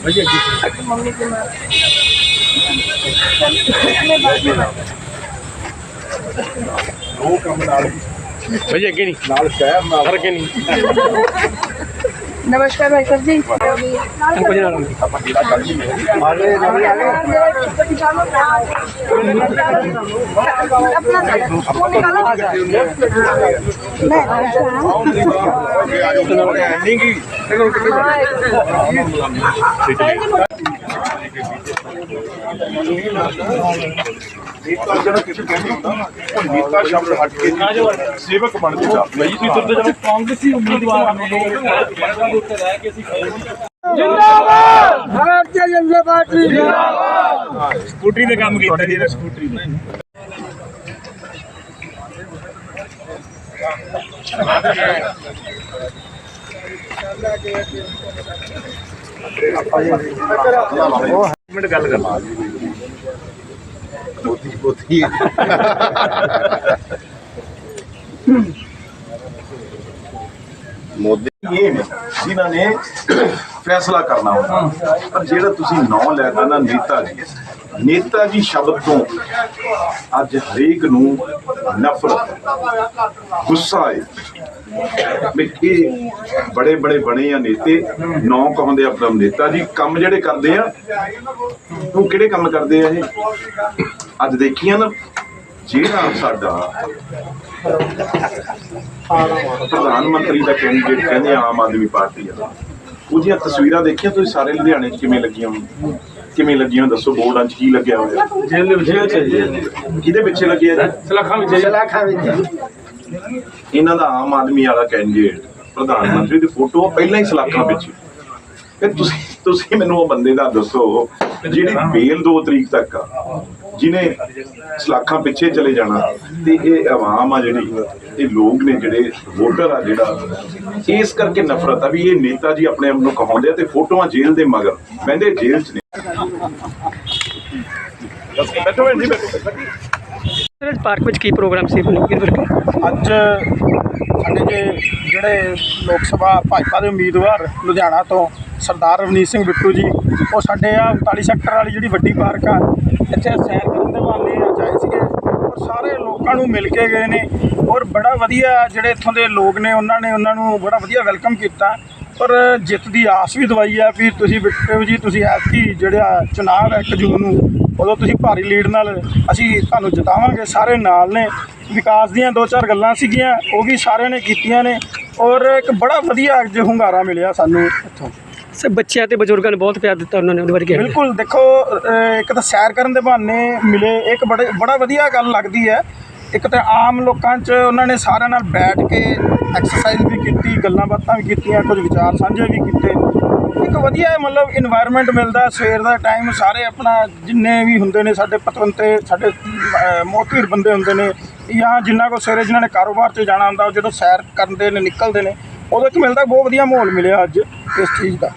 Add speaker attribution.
Speaker 1: भैया जी
Speaker 2: मम्मी के माँ
Speaker 1: ਉਹ ਕੰਮ ਨਾਲ
Speaker 3: ਭਾਜੀ ਅੱਗੇ ਨਹੀਂ
Speaker 1: ਨਾਲ ਸ਼ਹਿਰ ਨਾਲ
Speaker 3: ਫਰਕ ਨਹੀਂ
Speaker 2: नमस्कार भाई साहब जी
Speaker 3: अपना
Speaker 1: नेता ਜਿਹੜਾ ਕਿਸੇ ਕਹਿੰਦੇ ਹੁੰਦਾ ਉਹ ਨੇਤਾ ਸ਼ਬਦ ਹਟ ਕੇ ਨਹੀਂ ਸੇਵਕ ਬਣ ਕੇ
Speaker 3: ਜਾਂਦਾ ਬਈ ਤੁਸੀਂ ਤੁਰਦੇ ਜਦੋਂ ਕਾਂਗਰਸੀ ਉਮੀਦਵਾਰ ਨੇ ਬੰਦਾਂ ਦੇ ਉੱਤੇ ਰਹਿ ਕੇ ਅਸੀਂ
Speaker 2: ਜਿੰਦਾਬਾਦ ਭਾਰਤੀ ਜਨਤਾ ਪਾਰਟੀ ਜਿੰਦਾਬਾਦ
Speaker 3: ਸਕੂਟਰੀ ਦੇ ਕੰਮ ਕੀਤਾ ਜਿਹੜਾ ਸਕੂਟਰੀ ਦੇ ਆਪਾਂ ਜੀ
Speaker 1: ਮਿੰਟ ਗੱਲ ਕਰਨਾ ਮੋਦੀ ਮੋਦੀ ਮੋਦੀ ਇਹ ਨੇ ਜਿਨ੍ਹਾਂ ਨੇ ਫੈਸਲਾ ਕਰਨਾ ਹੁੰਦਾ। ਪਰ ਜਿਹੜਾ ਤੁਸੀਂ ਨਾਂ ਲੈਦਾ ਨਾ ਨੇਤਾ ਜੀ ਨੇਤਾ ਜੀ ਸ਼ਬਦ ਤੋਂ ਅੱਜ ਹਰੇਕ ਨੂੰ ਨਫ਼ਰਤ, ਗੁੱਸਾ ਹੈ ਵੀ ਇਹ ਬੜੇ ਬੜੇ ਬਣੇ ਆ ਨੇਤੇ, ਨੌ ਕਹਾਉਂਦੇ ਆਪਣਾ ਨੇਤਾ ਜੀ। ਕੰਮ ਜਿਹੜੇ ਕਰਦੇ ਆ, ਉਹ ਕਿਹੜੇ ਕੰਮ ਕਰਦੇ ਆ ਇਹ? ਅੱਜ ਦੇਖੀਆਂ ਨਾ ਜਿਹੜਾ ਸਾਡਾ ਪ੍ਰਧਾਨ ਮੰਤਰੀ ਦਾ ਕੈਂਡੀਡੇਟ ਕਹਿੰਦੇ ਆਮ ਆਦਮੀ ਪਾਰਟੀ ਆ। ਉਹਦੀਆਂ ਤਸਵੀਰਾਂ ਦੇਖੀਆਂ ਤੁਸੀਂ ਸਾਰੇ ਲੁਧਿਆਣੇ 'ਚ ਕਿਵੇਂ ਲੱਗੀਆਂ ਹੋਣ? ਕਿਵੇਂ ਲੱਗੀਆਂ? ਦੱਸੋ ਬੋਰਡਾਂ 'ਚ ਕੀ ਲੱਗਿਆ ਹੋਇਆ?
Speaker 3: ਜੇਲ੍ਹ ਦੇ ਜੇਲ੍ਹ ਚ ਜੀ।
Speaker 1: ਕਿਹਦੇ ਪਿੱਛੇ ਲੱਗਿਆ ਜੀ?
Speaker 3: ਸਲਾਖਾਂ ਵਿੱਚ ਜੀ।
Speaker 1: ਇਹਨਾਂ ਦਾ ਆਮ ਆਦਮੀ ਵਾਲਾ ਕੈਂਡੀਡੇਟ ਪ੍ਰਧਾਨ ਮੰਤਰੀ ਦੀ ਫੋਟੋ ਪਹਿਲਾਂ ਹੀ ਸਲਾਖਾਂ ਪਿੱਛੇ ਫਿਰ ਤੁਸੀਂ ਤੁਸੀਂ ਮੈਨੂੰ ਉਹ ਬੰਦੇ ਦਾ ਦੱਸੋ ਜਿਹੜੀ ਬੇਲ 2 ਤਰੀਕ ਤੱਕ ਆ ਜਿਨੇ ਸਲਾਖਾਂ ਪਿੱਛੇ ਚਲੇ ਜਾਣਾ ਤੇ ਇਹ ਆਵਾਮ ਆ ਜਿਹੜੀ ਇਹ ਲੋਕ ਨੇ ਜਿਹੜੇ ਵੋਟਰ ਆ ਜਿਹੜਾ ਇਸ ਕਰਕੇ ਨਫ਼ਰਤ ਆ ਵੀ ਇਹ ਨੇਤਾ ਜੀ ਆਪਣੇ ਆਪ ਨੂੰ ਕਹਾਉਂਦੇ ਆ ਤੇ ਫੋਟੋਆਂ ਜੇਲ੍ਹ ਦੇ ਮਗਰ ਕਹਿੰਦੇ ਜੇਲ੍ਹ 'ਚ ਨੇ ਬੈਠੋ
Speaker 4: ਪਾਰਕ ਵਿੱਚ ਕੀ ਪ੍ਰੋਗਰਾਮ ਸੀ
Speaker 5: ਅੱਜ ਸਾਡੇ ਜੇ ਜਿਹੜੇ ਲੋਕ ਸਭਾ ਭਾਜਪਾ ਦੇ ਉਮੀਦਵਾਰ ਲੁਧਿਆਣਾ ਤੋਂ ਸਰਦਾਰ ਰਵਨੀਤ ਸਿੰਘ ਬਿੱਟੂ ਜੀ, ਉਹ ਸਾਡੇ ਆ 39 ਸੈਕਟਰ ਵਾਲੀ ਜਿਹੜੀ ਵੱਡੀ ਪਾਰਕ ਆ, ਇੱਥੇ ਸੈਰ ਕਰਨ ਦੇ ਬਹਾਨੇ ਅੱਜ ਆਏ ਸੀਗੇ ਔਰ ਸਾਰੇ ਲੋਕਾਂ ਨੂੰ ਮਿਲ ਕੇ ਗਏ ਨੇ ਔਰ ਬੜਾ ਵਧੀਆ ਜਿਹੜੇ ਇੱਥੋਂ ਦੇ ਲੋਕ ਨੇ, ਉਹਨਾਂ ਨੇ ਉਹਨਾਂ ਨੂੰ ਬੜਾ ਵਧੀਆ ਵੈਲਕਮ ਕੀਤਾ ਔਰ ਜਿੱਤ ਦੀ ਆਸ ਵੀ ਦਵਾਈ ਆ ਵੀ ਤੁਸੀਂ ਬਿੱਟੂ ਜੀ, ਤੁਸੀਂ ਐਤਕੀ ਜਿਹੜਾ ਚੁਣਾਵ ਹੈ 1 ਜੂਨ ਨੂੰ, ਉਦੋਂ ਤੁਸੀਂ ਭਾਰੀ ਲੀਡ ਨਾਲ ਅਸੀਂ ਤੁਹਾਨੂੰ ਜਿਤਾਵਾਂਗੇ, ਸਾਰੇ ਨਾਲ ਨੇ, ਵਿਕਾਸ ਦੀਆਂ ਦੋ ਚਾਰ ਗੱਲਾਂ ਸੀਗੀਆਂ, ਉਹ ਵੀ ਸਾਰਿਆਂ ਨੇ ਕੀਤੀਆਂ ਨੇ ਔਰ ਇੱਕ ਬੜਾ ਵਧੀਆ ਅੱਜ ਹੁੰਗਾਰਾ ਮਿਲਿਆ ਸਾਨੂੰ ਇੱਥੋਂ।
Speaker 4: ਸਰ ਬੱਚਿਆਂ ਤੇ ਬਜ਼ੁਰਗਾਂ ਨੂੰ ਬਹੁਤ ਪਿਆਰ ਦਿੱਤਾ ਉਹਨਾਂ ਨੇ ਉਹਦੇ ਬਾਰੇ ਕੀ
Speaker 5: ਬਿਲਕੁਲ, ਦੇਖੋ, ਅਹ, ਇੱਕ ਤਾਂ ਸੈਰ ਕਰਨ ਦੇ ਬਹਾਨੇ ਮਿਲੇ, ਇੱਕ ਬੜੇ, ਬੜਾ ਵਧੀਆ ਗੱਲ ਲੱਗਦੀ ਹੈ। ਇੱਕ ਤਾਂ ਆਮ ਲੋਕਾਂ 'ਚ ਉਹਨਾਂ ਨੇ ਸਾਰਿਆਂ ਨਾਲ ਬੈਠ ਕੇ ਐਕਸਰਸਾਈਜ਼ ਵੀ ਕੀਤੀ, ਗੱਲਾਂ ਬਾਤਾਂ ਵੀ ਕੀਤੀਆਂ, ਕੁਝ ਵਿਚਾਰ ਸਾਂਝੇ ਵੀ ਕੀਤੇ। ਇੱਕ ਵਧੀਆ ਮਤਲਬ ਇਨਵਾਇਰਨਮੈਂਟ ਮਿਲਦਾ, ਸਵੇਰ ਦਾ ਟਾਈਮ ਸਾਰੇ ਆਪਣਾ ਜਿੰਨੇ ਵੀ ਹੁੰਦੇ ਨੇ, ਸਾਡੇ ਪਤਵੰਤੇ, ਸਾਡੇ ਮੋਤੀਰ ਬੰਦੇ ਹੁੰਦੇ ਨੇ, ਜਾਂ ਜਿੰਨਾ ਕੋ ਸਵੇਰੇ ਜਿਨ੍ਹਾਂ ਨੇ ਕਾਰੋਬਾਰ 'ਤੇ ਜਾਣਾ ਹੁੰਦਾ, ਉਹ ਜਦੋਂ ਸੈਰ ਕਰਦੇ ਨੇ, ਨਿਕਲਦੇ ਨੇ ਉਹਦੇ ਇੱਕ ਮਿਲਦਾ ਬਹੁਤ ਵਧੀਆ ਮਾਹੌਲ ਮਿਲਿਆ ਅੱਜ ਇਸ ਚੀਜ਼ ਦਾ।